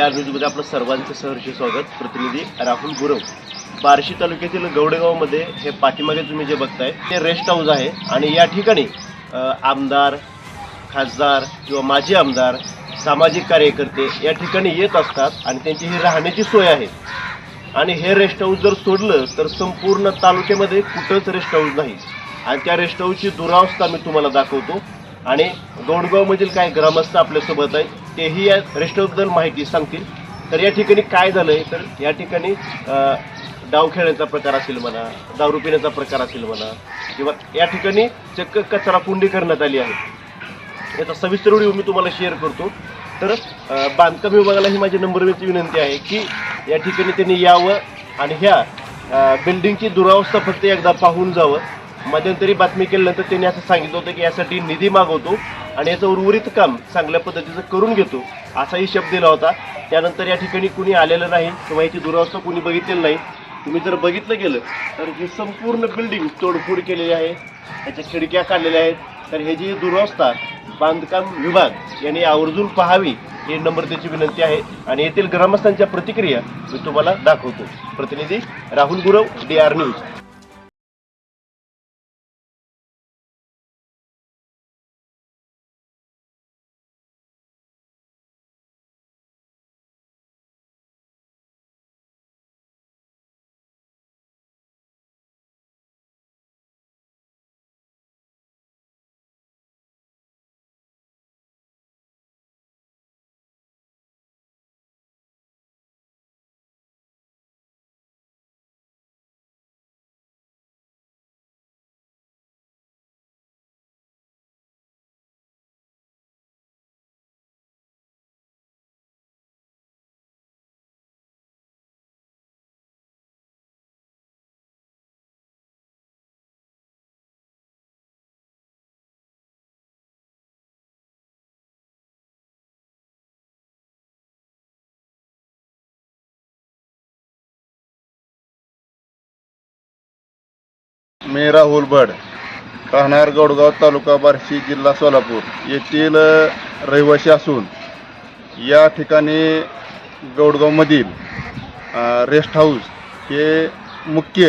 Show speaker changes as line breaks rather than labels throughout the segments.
R न्यूजमध्ये आपलं सर्वांचं सहर्ष स्वागत. प्रतिनिधी राहुल गुरव. बार्शी तालुक्यातील गवडेगावमध्ये हे पाठीमागे तुम्ही जे बघताय ते रेस्ट हाऊस आहे आणि या ठिकाणी आमदार खासदार किंवा माजी आमदार सामाजिक कार्यकर्ते या ठिकाणी येत असतात आणि त्यांची ही राहण्याची सोय आहे. आणि हे रेस्ट हाऊस जर सोडलं तर संपूर्ण तालुक्यामध्ये कुठंच रेस्ट हाऊस नाही. आणि त्या रेस्ट हाऊसची दुरावस्था मी तुम्हाला दाखवतो. आणि गौडगावमधील काही ग्रामस्थ आपल्यासोबत आहेत. तेही या रेस्टॉरंटबद्दल माहिती सांगतील. तर या ठिकाणी काय झालं आहे तर या ठिकाणी डाव खेळण्याचा प्रकार असेल म्हणा दारू पिण्याचा प्रकार असेल म्हणा किंवा या ठिकाणी चक्क कचरा कुंडी करण्यात आली आहे. याचा सविस्तर व्हिडिओ मी तुम्हाला शेअर करतो. तर बांधकाम विभागाला ही माझी नंबरवरची विनंती आहे की या ठिकाणी त्यांनी यावं आणि ह्या बिल्डिंगची दुरावस्था फक्त एकदा पाहून जावं. मध्यंतरी बातमी केल्यानंतर त्यांनी असं सांगितलं होतं की यासाठी निधी मागवतो. आणि याचं उर्वरित काम चांगल्या पद्धतीचं करून घेतो असाही शब्द दिला होता. त्यानंतर या ठिकाणी कुणी आलेलं नाही किंवा याची दुरावस्था कुणी बघितलेलं नाही. तुम्ही जर बघितलं गेलं तर ही संपूर्ण बिल्डिंग तोडफोड केलेली आहे. त्याच्या खिडक्या काढलेल्या आहेत. तर हे जी दुरावस्था बांधकाम विभाग यांनी आवर्जून पाहावी ही नम्रतेची विनंती आहे. आणि येथील ग्रामस्थांच्या प्रतिक्रिया मी तुम्हाला दाखवतो. प्रतिनिधी Rahul Gurav D R news
मी राहुल भड राहणार गौडगाव तालुका बार्शी जिल्हा सोलापूर. येथील रहिवासी असून या ठिकाणी गौडगावमधील रेस्ट हाऊस हे मुख्य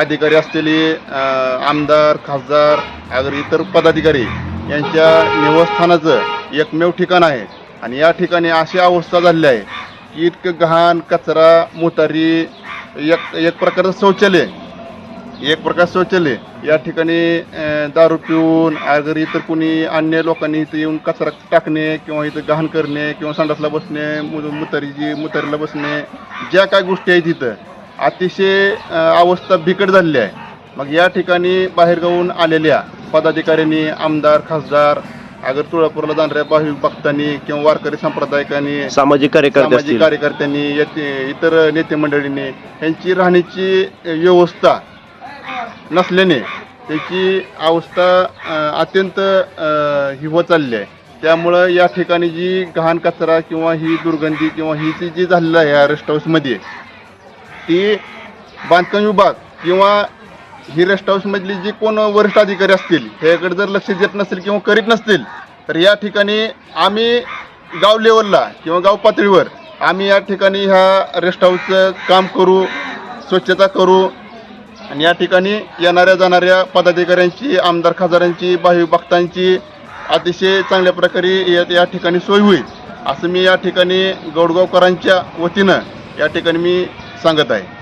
अधिकारी असलेले आमदार खासदार अगर इतर पदाधिकारी यांच्या निवासस्थानाचं एकमेव ठिकाण आहे. आणि या ठिकाणी अशी अवस्था झालेली आहे की इतकं घाण कचरा मोतारी एक एक प्रकारचं शौचालय एक प्रकार शौचालय. या ठिकाणी दारू पिऊन अगर इतर कोणी अन्य लोकांनी इथं येऊन कचरा टाकणे किंवा इथं घाण करणे किंवा संडासला बसणे मुतारीची मुतारीला बसणे ज्या काय गोष्टी आहेत इथं अतिशय अवस्था बिकट झालेली आहे. मग या ठिकाणी बाहेरगावून आलेल्या पदाधिकाऱ्यांनी आमदार खासदार अगर तुळापूरला जाणाऱ्या भाविक भक्तांनी किंवा वारकरी संप्रदायिकांनी
सामाजिक
कार्यकर्त्यांनी इतर नेते मंडळींनी यांची राहण्याची व्यवस्था नसल्याने त्याची अवस्था अत्यंत ही होत चालली आहे. त्यामुळं या ठिकाणी जी घाण कचरा किंवा ही दुर्गंधी किंवा ही जी जी झालेलं आहे या रेस्ट हाऊसमध्ये ती बांधकाम विभाग किंवा ही रेस्ट हाऊसमधली जी कोण वरिष्ठ अधिकारी असतील ह्याकडे जर लक्ष देत नसेल किंवा करीत नसतील तर या ठिकाणी आम्ही गाव लेवलला किंवा गाव पातळीवर आम्ही या ठिकाणी ह्या रेस्ट हाऊसचं काम करू स्वच्छता करू आणि या ठिकाणी येणाऱ्या जाणाऱ्या पदाधिकाऱ्यांची आमदार खासदारांची भावी भक्तांची अतिशय चांगल्या प्रकारे या या ठिकाणी सोय होईल असं मी या ठिकाणी गौडगावकरांच्या वतीनं या ठिकाणी मी सांगत आहे.